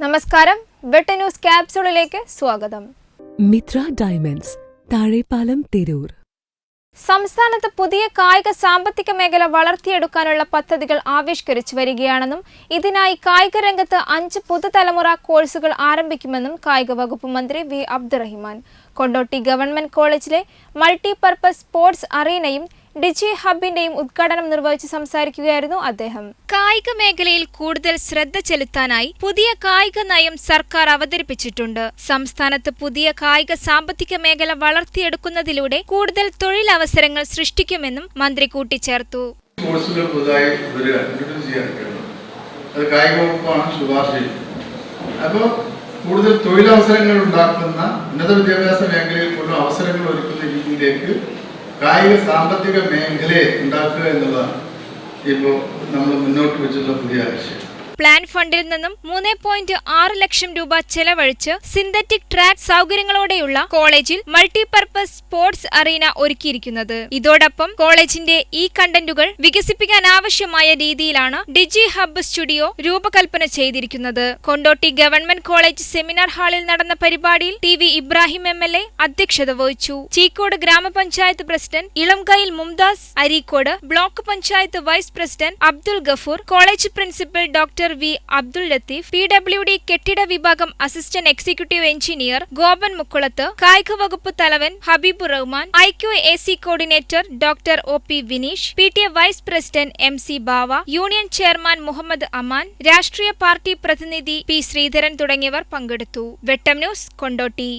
നമസ്കാരം. വെട്ട ന്യൂസ് ക്യാപ്സൂളിലേക്ക് സ്വാഗതം. മിത്ര ഡയമണ്ട്സ് താഴെപ്പാലം തിരൂർ. സംസ്ഥാനത്ത് പുതിയ കായിക സാമ്പത്തിക മേഖല വളർത്തിയെടുക്കാനുള്ള പദ്ധതികൾ ആവിഷ്കരിച്ചു വരികയാണെന്നും ഇതിനായി കായിക രംഗത്ത് അഞ്ച് പുതുതലമുറ കോഴ്സുകൾ ആരംഭിക്കുമെന്നും കായിക വകുപ്പ് മന്ത്രി വി അബ്ദുറഹിമാൻ. കൊണ്ടോട്ടി ഗവൺമെന്റ് കോളേജിലെ മൾട്ടിപർപ്പസ് സ്പോർട്സ് അറീനയും ഡിജി ഹബിന്റെയും ഉദ്ഘാടനം നിർവഹിച്ച് സംസാരിക്കുകയായിരുന്നു അദ്ദേഹം. കായിക മേഖലയിൽ കൂടുതൽ ശ്രദ്ധ ചെലുത്താനായി പുതിയ കായിക നയം സർക്കാർ അവതരിപ്പിച്ചിട്ടുണ്ട്. സംസ്ഥാനത്ത് പുതിയ കായിക സാമ്പത്തിക മേഖല വളർത്തിയെടുക്കുന്നതിലൂടെ കൂടുതൽ തൊഴിലവസരങ്ങൾ സൃഷ്ടിക്കുമെന്നും മന്ത്രി കൂട്ടിച്ചേർത്തു. അത് കായിക വകുപ്പാണ് ശുപാർശ അപ്പോൾ കൂടുതൽ തൊഴിലവസരങ്ങൾ ഉണ്ടാക്കുന്ന ഉന്നത വിദ്യാഭ്യാസ മേഖലയിൽ പോലും അവസരങ്ങൾ ഒരുക്കുന്ന രീതിയിലേക്ക് കായിക സാമ്പത്തിക മേഖലയെ ഉണ്ടാക്കുക എന്നുള്ളതാണ്. ഇപ്പോൾ നമ്മൾ മുന്നോട്ട് വെച്ചിട്ടുള്ള പുതിയ ആശയം. പ്ലാൻ ഫണ്ടിൽ നിന്നും മൂന്ന് പോയിന്റ് ആറ് ലക്ഷം രൂപ ചെലവഴിച്ച് സിന്തറ്റിക് ട്രാക്ക് സൗകര്യങ്ങളോടെയുള്ള കോളേജിൽ മൾട്ടിപർപ്പസ് സ്പോർട്സ് അറീന ഒരുക്കിയിരിക്കുന്നത്. ഇതോടൊപ്പം കോളേജിന്റെ ഈ കണ്ടന്റുകൾ വികസിപ്പിക്കാൻ ആവശ്യമായ രീതിയിലാണ് ഡിജി ഹബ്ബ് സ്റ്റുഡിയോ രൂപകൽപ്പന ചെയ്തിരിക്കുന്നത്. കൊണ്ടോട്ടി ഗവൺമെന്റ് കോളേജ് സെമിനാർ ഹാളിൽ നടന്ന പരിപാടിയിൽ T V Ibrahim M L A അധ്യക്ഷത വഹിച്ചു. ചീക്കോട് ഗ്രാമപഞ്ചായത്ത് president Ilamkayil Mumtaz Areekode block panchayat vice president Abdul Gafoor college principal doctor V Abdul Latheef P W D കെട്ടിട വിഭാഗം assistant executive engineer Gopan Mukkulath കായിക വകുപ്പ് തലവൻ Habeeb Rahman I Q A C coordinator doctor O P Vineesh P T A vice president M C Bava union chairman Muhammad Aman രാഷ്ട്രീയ party പ്രതിനിധി P Sreedharan തുടങ്ങിയവർ പങ്കെടുത്തു. Vettam News Kondotty.